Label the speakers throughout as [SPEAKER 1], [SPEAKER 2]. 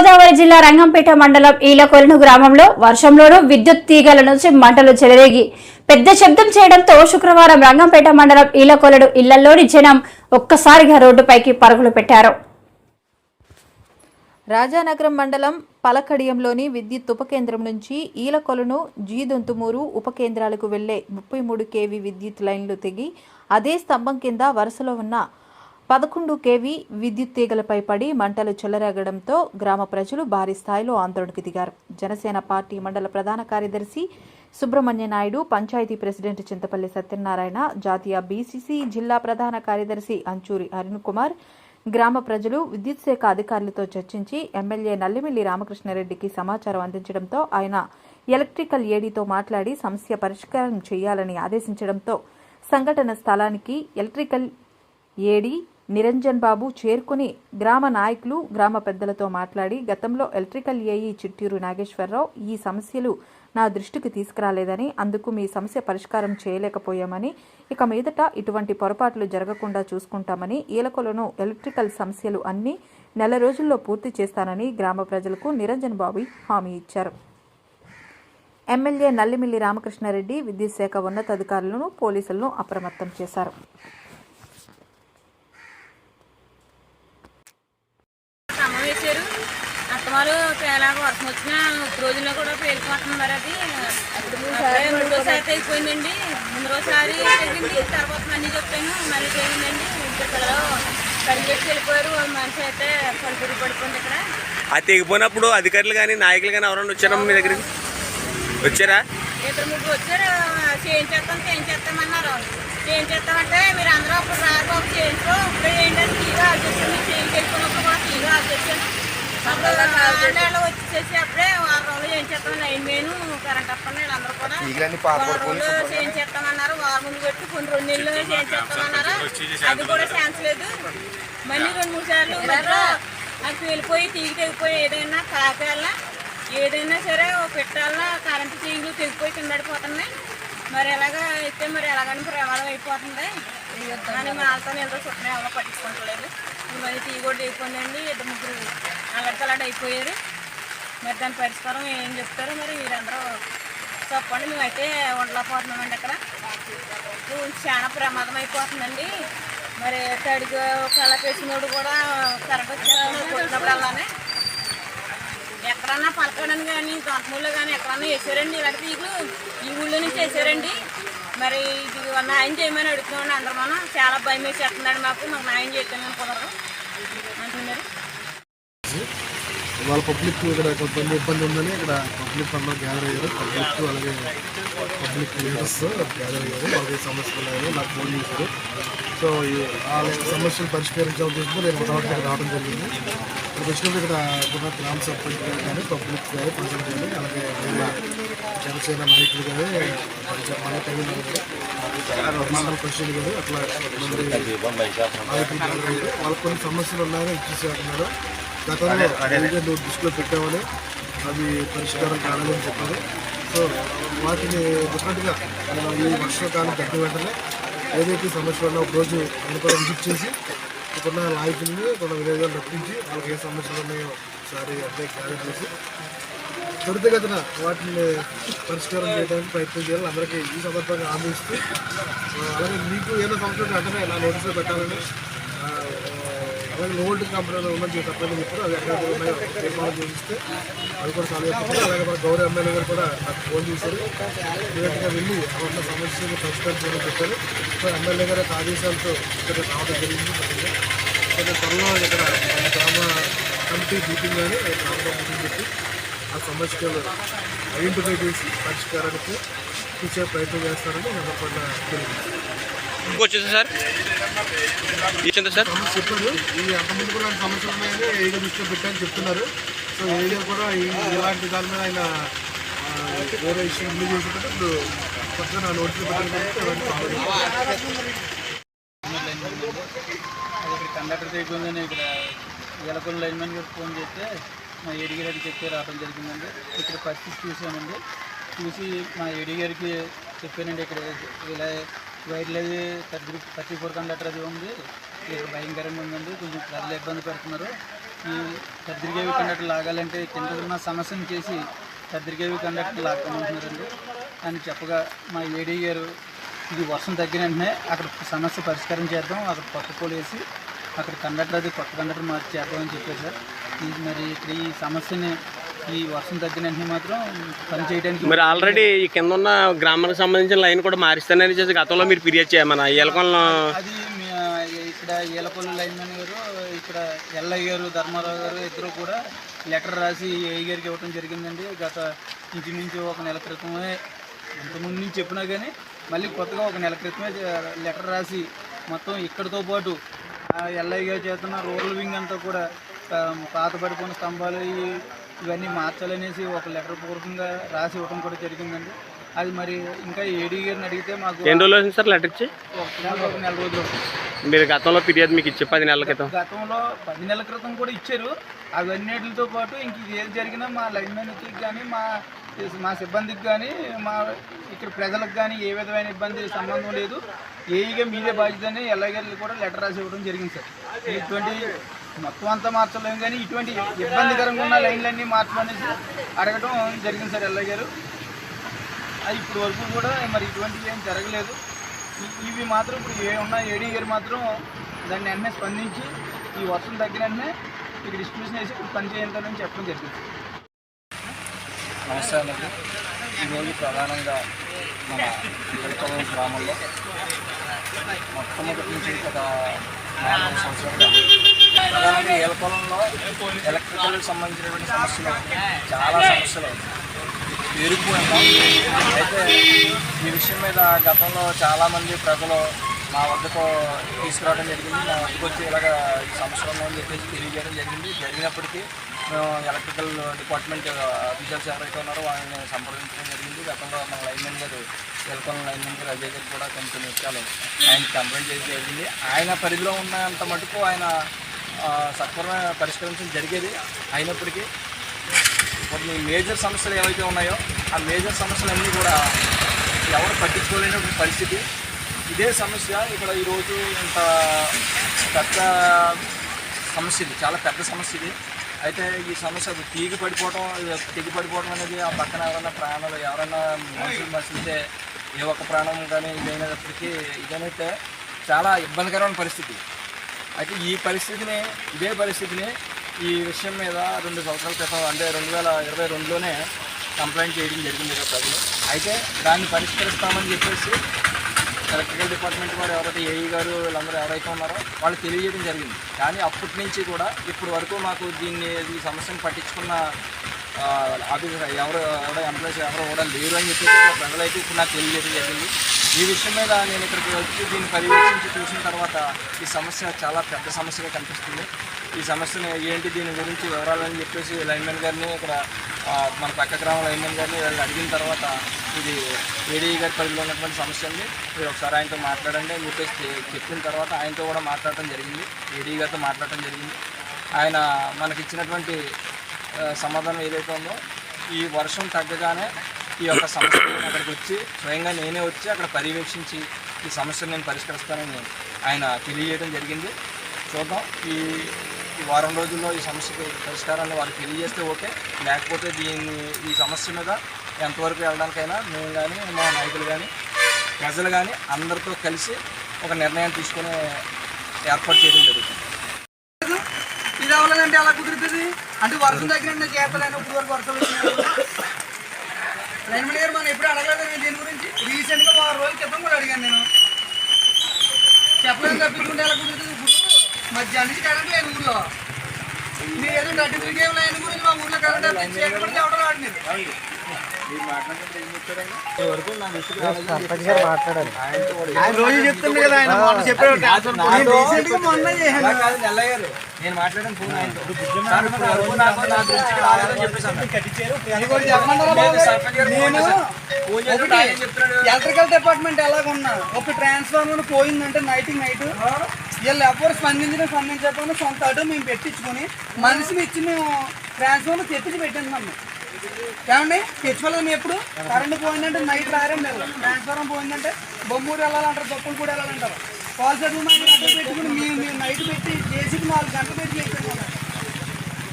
[SPEAKER 1] గోదావరి జిల్లా రంగంపేట మండలం ఈలకొలను గ్రామంలో వర్షంలోనూ విద్యుత్ తీగల నుంచి మంటలు చెలరేగి. పెద్ద శబ్దం చేయడంతో శుక్రవారం రంగంపేట మండలం ఈలకొలను ఇళ్ళలోని జనం ఒక్కసారిగా రోడ్డుపైకి పరుగులు పెట్టారు.
[SPEAKER 2] రాజానగరం మండలం పలకడియంలోని విద్యుత్ ఉపకేంద్రం నుంచి ఈలకొలను జీదొంతుమూరు ఉపకేంద్రాలకు వెళ్ళే ముప్పై మూడు కేవీ విద్యుత్ లైన్లు తెగి అదే స్తంభం కింద వరుసలో ఉన్న పదకొండు కేవీ విద్యుత్ తీగలపై పడి మంటలు చెలరేగడంతో గ్రామ ప్రజలు భారీ స్థాయిలో ఆందోళనకు దిగారు. జనసేన పార్టీ మండల ప్రధాన కార్యదర్శి సుబ్రహ్మణ్య నాయుడు పంచాయతీ ప్రెసిడెంట్ చింతపల్లి సత్యనారాయణ జాతీయ బీసీసీ జిల్లా ప్రధాన కార్యదర్శి అంచూరి అరుణ్ కుమార్ గ్రామ ప్రజలు విద్యుత్ శాఖ అధికారులతో చర్చించి ఎమ్మెల్యే నల్లిమిల్లి రామకృష్ణారెడ్డికి సమాచారం అందించడంతో ఆయన ఎలక్ట్రికల్ ఏడీతో మాట్లాడి సమస్య పరిష్కారం చేయాలని ఆదేశించడంతో సంఘటన స్థలానికి ఎలక్ట్రికల్ ఏడీ నిరంజన్ బాబు చేరుకుని గ్రామ నాయకులు గ్రామ పెద్దలతో మాట్లాడి గతంలో ఎలక్ట్రికల్ ఏఈ చిట్టూరు నాగేశ్వరరావు ఈ సమస్యలు నా దృష్టికి తీసుకురాలేదని అందుకు మీ సమస్య పరిష్కారం చేయలేకపోయామని ఇక మీదట ఇటువంటి పొరపాట్లు జరగకుండా చూసుకుంటామని ఈలకొలను ఎలక్ట్రికల్ సమస్యలు అన్ని నెల రోజుల్లో పూర్తి చేస్తానని గ్రామ ప్రజలకు నిరంజన్ బాబు హామీ ఇచ్చారు. ఎమ్మెల్యే నల్లిమిల్లి రామకృష్ణారెడ్డి విద్యుత్ శాఖ ఉన్నతాధికారులను పోలీసులను అప్రమత్తం చేశారు
[SPEAKER 3] స్తంభం వేశారు అత్తమాలు ఎలాగ వర్షం వచ్చినా రోజుల్లో కూడా పేలిపోతుంది మరి అది. మూడోసారి అయిపోయిందండి. ముందు రోజుసారి తగ్గింది తర్వాత మళ్ళీ చెప్పాను మళ్ళీ తేలిందండి ఇద్దరు పిల్లలు కడిగేసి వెళ్ళిపోయారు. వాళ్ళ మనిషి అయితే పడిపోయి పడిపోయింది ఇక్కడ.
[SPEAKER 4] అది తెగిపోయినప్పుడు అధికారులు కానీ నాయకులు కానీ ఎవరైనా వచ్చారమ్మా మీ దగ్గరికి? వచ్చారా?
[SPEAKER 3] ఇద్దరు ముగ్గురు వచ్చారు. చేయించేస్తాం చేయించేస్తామన్నారు. చేయించేస్తామంటే మీరు అందరూ అప్పుడు బాబు చేయించు. ఇప్పుడు ఏంటంటే టీగా ఆలోచించాను చేయించి వెళ్ళిపోయినప్పుడు కూడా ఆలోచించాను అప్పుడు వచ్చేసి అప్పుడే వారం రోజులు చేయించేస్తాం లైన్ మెయిన్ కరెంట్ అప్పని అందరూ కూడా రోజులు చేయించేస్తామన్నారు వారం ముందు పెట్టి కొన్ని రెండు నెలలు చేయించేస్తామన్నారు అది కూడా ఛాన్స్ లేదు మళ్ళీ రెండు మూడు సార్లు మధ్యలో నాకు వెళ్ళిపోయి తీగి తెగిపోయి ఏదైనా కాకాలన్నా ఏదైనా సరే పెట్టాలా కరెంటు తీగులు తెగిపోయి కింద పడిపోతున్నాయి మరి ఎలాగా అయితే మరి ఎలాగని ప్రమాదం అయిపోతుంది. అని మా వాళ్ళతో ఏదో ఎవరో పట్టించుకోవట్లేదు. ఇవన్నీ తీగ కూడా అయిపోయిందండి ఇద్దరు ముగ్గురు అలాంటి అయిపోయారు. మరి దాని పరిష్కారం ఏం చెప్తారో మరి మీరందరూ చెప్పండి. మేమైతే ఉండలేకపోతున్నామండి అక్కడ. చాలా ప్రమాదం అయిపోతుందండి. మరి తడిగా కళ వేసినోడు కూడా కరెంట్ వచ్చేస్తున్నాడు అలానే. ఎక్కడన్నా పలకడం కానీ తొంటమూళ్ళు కానీ ఎక్కడన్నా వేసారండి. ఇలాంటి తీగులు ఈ ఊళ్ళో నుంచి వేసారండి మరి ఇది న్యాయం చేయమని అడుగుతున్నామండి అందరూ మనం. చాలా భయం వేసేస్తున్నాడు మాకు. మాకు న్యాయం చేయటం కుదరదు. అంటున్నారు
[SPEAKER 5] వాళ్ళ పబ్లిక్ ఇక్కడ కొంతమంది ఇబ్బంది ఉందని ఇక్కడ పబ్లిక్ అందరూ గ్యాదర్ అయ్యారు. పబ్లిక్ అలాగే పబ్లిక్ లీడర్స్ గ్యాదర్ అయ్యారు వాళ్ళకి సమస్యలు ఉన్నాయని నాకు ఫోన్ చేశారు సో వాళ్ళ సమస్యలు పరిష్కరించే ఉద్దేశంతో నేను ఇక్కడ రావడం జరిగింది ఇక్కడ వచ్చినప్పుడు ఇక్కడ ఉన్న గ్రామ సర్పంచ్ గారు కానీ పబ్లిక్ కానీ ప్రజలు కానీ అలాగే వేరే జనసేన నాయకులు కానీ మన కవిలు మండల ప్రెసిడెంట్ గారు అట్లా నాయకులు. వాళ్ళకి కొన్ని సమస్యలు ఉన్నాయని ఇచ్చేసేస్తున్నారు గతంలో దృష్టిలో పెట్టామని అవి పరిష్కారం కావాలని చెప్పారు సో వాటిని డిఫరెంట్గా మనం ఈ వర్షాకాలం తగ్గిన వెంటనే ఏదైతే సమస్య ఉన్నా ఒకరోజు రోజు విజిట్ చేసి ఇప్పుడున్న నాయకుల్ని కొన్ని విలేజ్లు రప్పించి వాళ్ళకి ఏ సమస్యలు ఉన్నాయో ఒకసారి అంటే క్యారెట్ చేసి త్వరితగతిన వాటిని పరిష్కారం చేయడానికి ప్రయత్నం చేయాలి అందరికీ ఈ సందర్భంగా ఆందిస్తూ అలాగే మీకు ఏదో సమస్య అంటే నా నోటీసులు పెట్టాలని అలాగే ఓల్డ్ కంపెనీలో ఉన్నది తప్పని చెప్పారు అది ఎక్కడ ఉన్నాయో తీర్మానం చేయిస్తే అది కూడా చాలా చెప్పారు అలాగే మన గౌరవ ఎమ్మెల్యే గారు కూడా నాకు ఫోన్ చేశారు. డైరెక్ట్గా వెళ్ళి అవన్న సమస్యలు సమస్యను చెప్పారు. సో ఎమ్మెల్యే గారి యొక్క ఆదేశాలతో ఇక్కడ రావడం జరిగింది. కొద్దిగా. కొంచెం త్వరలో ఇక్కడ గ్రామ కమిటీ మీటింగ్ కానీ గ్రామ మీటింగ్ పెట్టి ఆ సమస్యలు ఐడెంటిఫై చేసి పరిష్కారానికి తీసే ప్రయత్నం చేస్తారని సందర్భంగా తెలియదు
[SPEAKER 4] ఇంకొచ్చింది సార్? ఇచ్చింది సార్?
[SPEAKER 5] చెప్పారు. ఈ అంతమంది కూడా సమస్యలు ఉన్నాయని ఏరియా దృష్టిలో పెట్టారని చెప్తున్నారు. సో ఏరియా కూడా ఇలాంటి దాని మీద ఆయన ఆ, వేరే ఇష్యూ ఇప్పుడు కొత్తగా నా నోటీసులు
[SPEAKER 6] ఇక్కడ కండక్టర్ అయిపోయిందని ఇక్కడ ఎలకొల లైన్మెన్ గారు ఫోన్ చేస్తే మా ఏడి గారికి చెప్తే రావడం జరిగిందండి ఇక్కడ పరిస్థితి చూసామండి చూసి మా ఏడి గారికి చెప్పానండి ఇక్కడ ఇలా వైర్లు అది థర్టీ థర్టీ ఫోర్ కండక్టర్ అది ఉంది. ఇక్కడ భయంకరంగా ఉందండి. కొంచెం ప్రజలు ఇబ్బంది పెడుతున్నారు. ఈ కద్రిగేవి కండక్టర్ లాగాలంటే కింద ఉన్న సమస్యను చేసి కద్రిగేవి కండక్టర్ లాక్కుంటున్నారండి అని చెప్పగా మా ఏడీ గారు ఇది వర్షం తగ్గిన వెంటనే అక్కడ సమస్య పరిష్కారం చేద్దాం. అక్కడ కొత్త పోలు వేసి అక్కడ కండక్టర్ అది కొత్త కండక్టర్ మార్చి చేద్దామని చెప్పారు సార్. ఇది మరి ఇక్కడ ఈ సమస్యని ఈ వర్షం తగ్గిన వెంటనే మాత్రం పని చేయడానికి
[SPEAKER 4] మరి ఆల్రెడీ ఈ కింద ఉన్న గ్రామానికి సంబంధించిన లైన్ కూడా మారిస్తానని చేసి గతంలో మీరు ఫిర్యాదు చేయాలి మన ఏలకొండలో
[SPEAKER 6] అది మీ- ఇక్కడ ఏలపల్లి లైన్మెన్ గారు ఇక్కడ ఎల్లయ్య గారు ధర్మారావు గారు ఇద్దరు కూడా లెటర్ రాసి ఏఐ గారికి ఇవ్వడం జరిగిందండి. గత ఇంచుమించు ఒక నెల క్రితమే ఇంతకుముందు నుంచి చెప్పినా కానీ మళ్ళీ కొత్తగా ఒక నెల క్రితమే లెటర్ రాసి మొత్తం ఇక్కడితో పాటు ఆ ఎల్లయ్య గారు చేస్తున్న రూరల్ వింగ్ అంతా కూడా ఆ, పాత పడిపోయిన స్తంభాలు ఈ- ఇవన్నీ మార్చాలనేసి ఒక లెటర్ పూర్వకంగా రాసి ఇవ్వడం కూడా జరిగిందండి. అది మరి ఇంకా ఏడీ గారిని అడిగితే మాకు
[SPEAKER 4] ఎన్ని రోజులు సార్ లెటర్ ఇచ్చి?
[SPEAKER 6] ఒక నెల ఒక నెల రోజులు
[SPEAKER 4] మీరు గతంలో ఫిర్యాదు మీకు ఇచ్చి పది నెలల క్రితం?
[SPEAKER 6] గతంలో పది నెలల క్రితం కూడా ఇచ్చారు. అవన్నిటితో పాటు ఇంక ఇది ఏది జరిగినా మా లైన్మెన్కి కానీ మా మా సిబ్బందికి కానీ మా ఇక్కడ ప్రజలకు కానీ ఏ విధమైన ఇబ్బంది సంబంధం లేదు. ఏఈగా మీదే బాధ్యత అని ఎల్ఐగారికి కూడా లెటర్ రాసి ఇవ్వడం జరిగింది సార్. ఇటువంటి మొత్తం అంతా మార్చలేము కానీ ఇటువంటి ఇబ్బందికరంగా ఉన్న లైన్లన్నీ మార్చమనేసి అడగడం జరిగింది సార్ ఎల్ఐ గారు. అది ఇప్పుడు వరకు కూడా మరి ఇటువంటివి ఏం జరగలేదు. ఇవి మాత్రం ఇప్పుడు ఏ ఉన్న ఏడీ గారు మాత్రం దాన్ని వెంటనే స్పందించి ఈ వర్షం తగ్గిన వెంటనే ఇక డిస్ట్రిబ్యూషన్ వేసి ఇప్పుడు పనిచేయాలని చెప్పడం జరిగింది.
[SPEAKER 7] నమస్కారం అండి. ఈరోజు ప్రధానంగా మన వెల్కొలం గ్రామంలో మొట్టమొదటి నుంచి గత నాలుగు సంవత్సరాలుగా ప్రధానంగా ఏలకొలంలో ఎలక్ట్రికల్ సంబంధించినటువంటి సమస్యలు చాలా సమస్యలు పేరుకుపోయినాం అయితే ఈ విషయం మీద గతంలో చాలామంది ప్రజలు మా వద్దకు తీసుకురావడం జరిగింది. మా వద్దకు వచ్చి ఇలాగ ఈ సమస్య చెప్పేసి తెలియజేయడం జరిగింది. జరిగినప్పటికీ మేము ఎలక్ట్రికల్ డిపార్ట్మెంట్ అఫీషియల్స్ ఎవరైతే ఉన్నారో వాళ్ళని సంప్రదించడం జరిగింది. గతంలో మన లైన్మెన్ గారు ఎలక్ట్రాన్ లైన్మెన్ గారు అజయ్ గారు కూడా కొంచెం విషయాలు ఆయన కంప్లైంట్ చేయడం జరిగింది. ఆయన పరిధిలో ఉన్నంత మటుకు ఆయన సత్వరమైన పరిష్కరించడం జరిగేది. అయినప్పటికీ కొన్ని మేజర్ సమస్యలు ఏవైతే ఉన్నాయో ఆ మేజర్ సమస్యలన్నీ కూడా ఎవరు పట్టించుకోలేని పరిస్థితి. ఇదే సమస్య ఇక్కడ ఈరోజు ఇంత పెద్ద సమస్య ఇది. చాలా పెద్ద సమస్య ఇది. అయితే ఈ సమస్య అది తీగి పడిపోవడం ఇది తెగి పడిపోవడం అనేది ఆ పక్కన ఎవరైనా ప్రాణాలు ఎవరైనా మనుషులు మసిలితే ఏ ఒక్క ప్రాణం కానీ ఇదైనప్పటికీ ఇదనైతే చాలా ఇబ్బందికరమైన పరిస్థితి. అయితే ఈ పరిస్థితిని ఇదే పరిస్థితిని ఈ విషయం మీద రెండు సంవత్సరాల క్రితం అంటే రెండు వేల ఇరవై రెండులోనే కంప్లైంట్ చేయడం జరిగింది ప్రజలు. అయితే దాన్ని పరిష్కరిస్తామని చెప్పేసి ఎలక్ట్రికల్ డిపార్ట్మెంట్ వారు ఎవరైతే ఏఈ గారు వీళ్ళందరూ ఎవరైతే ఉన్నారో వాళ్ళు తెలియజేయడం జరిగింది. కానీ అప్పటి నుంచి కూడా ఇప్పటి వరకు మాకు దీన్ని ఈ సమస్యను పట్టించుకున్న ఆఫీసర్ ఎవరు కూడా ఎంప్లాయీస్ ఎవరు కూడా లేరు అని చెప్పేసి ప్రజలైతే ఇప్పుడు నాకు తెలియజేయడం జరిగింది. ఈ విషయం మీద నేను ఇక్కడికి వచ్చి దీన్ని పర్యవేక్షించి చూసిన తర్వాత ఈ సమస్య చాలా పెద్ద సమస్యగా కనిపిస్తుంది. ఈ సమస్యను ఏంటి దీని గురించి వివరాలని చెప్పేసి లైన్మెన్ గారిని ఇక్కడ మన పక్క గ్రామంలో లైన్మెన్ గారిని వీళ్ళని అడిగిన తర్వాత ఇది ఏడీ గారి పరిధిలో ఉన్నటువంటి సమస్య అండి మీరు ఒకసారి ఆయనతో మాట్లాడండి అని చెప్పేసి చెప్పిన తర్వాత ఆయనతో కూడా మాట్లాడటం జరిగింది. ఏడీ గారితో మాట్లాడటం జరిగింది. ఆయన మనకి ఇచ్చినటువంటి సమాధానం ఏదైతే ఉందో ఈ వర్షం తగ్గగానే ఈ యొక్క సమస్య అక్కడికి వచ్చి స్వయంగా నేనే వచ్చి అక్కడ పర్యవేక్షించి ఈ సమస్యను నేను పరిష్కరిస్తానని ఆయన తెలియజేయడం జరిగింది. చూద్దాం. ఈ వారం రోజుల్లో ఈ సమస్యకి పరిష్కారాన్ని వారికి తెలియజేస్తే ఓకే. లేకపోతే దీన్ని ఈ సమస్య మీద ఎంతవరకు వెళ్ళడానికైనా మేము కానీ మా నాయకులు కానీ ప్రజలు కానీ అందరితో కలిసి ఒక నిర్ణయం తీసుకునే ఏర్పాటు చేయడం జరుగుతుంది.
[SPEAKER 8] ఇది అవ్వాలంటే అలా కుదురుతుంది? అంటే వర్షం తగ్గినట్టు చేతలేను ఇప్పుడు వరకు వర్షాలు లైన్మన్ గారు మనం ఎప్పుడు అడగలేదు నేను దీని గురించి. రీసెంట్గా వారం రోజుల క్రితం కూడా అడిగాను నేను. చెప్పలేదు తప్పించుకుంటే ఎలా కుదురుతుంది? కరెంట్ లేదు ఊర్లో. మీరు ఏదో లైన్ గురించి మా ఊర్లో కరెంట్ ఎవడో రావట్లేదు
[SPEAKER 6] నేను మాట్లాడిన ఫోన్
[SPEAKER 8] ఎలక్ట్రికల్ డిపార్ట్మెంట్ ఎలాగున్నా ఒక ట్రాన్స్ఫార్మర్ పోయిందంటే నైట్ నైట్ వీళ్ళు ఎవరు స్పందించిన స్పందించకుండా సొంత ఆటో మేము పెట్టించుకొని మనిషిని ఇచ్చి మేము ట్రాన్స్ఫార్మర్ తెప్పించి పెట్టింటున్నాము ఏమండి? తెచ్చుకోలేదు మేము ఎప్పుడు? కరెంట్ పోయిందంటే నైట్ రారం లేదు ట్రాన్స్ఫార్మర్ పోయిందంటే బొమ్మూరు వెళ్ళాలంటారు బొప్పలు కూడా వెళ్ళాలంటారు. కాల్ సెటిల్ పెట్టుకుని మేము మేము నైట్ పెట్టి చేసి నాలుగు గంటలు పెట్టి చేసాము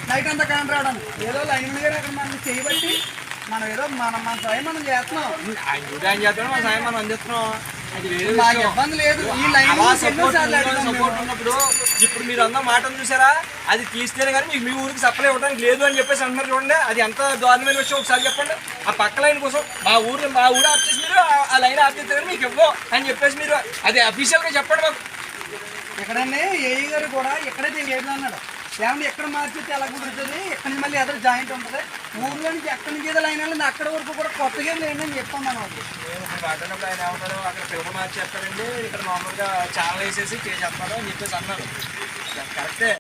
[SPEAKER 8] నైట్ అంతా కరెంట్ రావడం ఏదో లైన్ మీద అక్కడ మనం చేయబట్టి మనం ఏదో మనం మన సాయం మనం చేస్తున్నాం.
[SPEAKER 7] ఆయన కూడా ఆయన మన సాయం మనం అందిస్తున్నాం.
[SPEAKER 8] మాకు. ఇబ్బంది లేదు. ఈ లైన్
[SPEAKER 7] సపోర్ట్. ఉన్నప్పుడు ఇప్పుడు మీరు అన్న మాటను చూసారా? అది తీస్తేనే కానీ మీకు మీ ఊరికి సప్లై ఇవ్వడానికి లేదు అని చెప్పేసి అంటున్నారు చూడండి. అది ఎంత దారుణమైన విషయం ఒకసారి చెప్పండి. ఆ పక్క లైన్ కోసం మా ఊరు మా ఊరు ఆఫ్ చేసి మీరు ఆ- లైన్ ఆఫ్ చేస్తే కానీ మీకు ఇవ్వం అని చెప్పేసి మీరు అది అఫీషియల్గా చెప్పండి మాకు.
[SPEAKER 8] ఇక్కడనే ఏఈ గారు కూడా ఇక్కడే తెలియదు అన్నాడు ఏమంటే ఎక్కడ మార్చితే ఎలా కుదురుతుంది? ఎక్కడి నుంచి మళ్ళీ ఎదురు జాయింట్ ఉంటుంది? ఊర్లో నుంచి ఎక్కడి నుంచి ఏదో లైన్ వెళ్ళింది అక్కడ వరకు కూడా కొత్తగా లేండి అని చెప్పాం మనం
[SPEAKER 7] మేము ఆయన అక్కడ పిల్లలు మార్చి ఇక్కడ మామూలుగా చాలా వేసేసి చేసేస్తున్నారు అని చెప్పేసి అన్నారు కరెక్టే.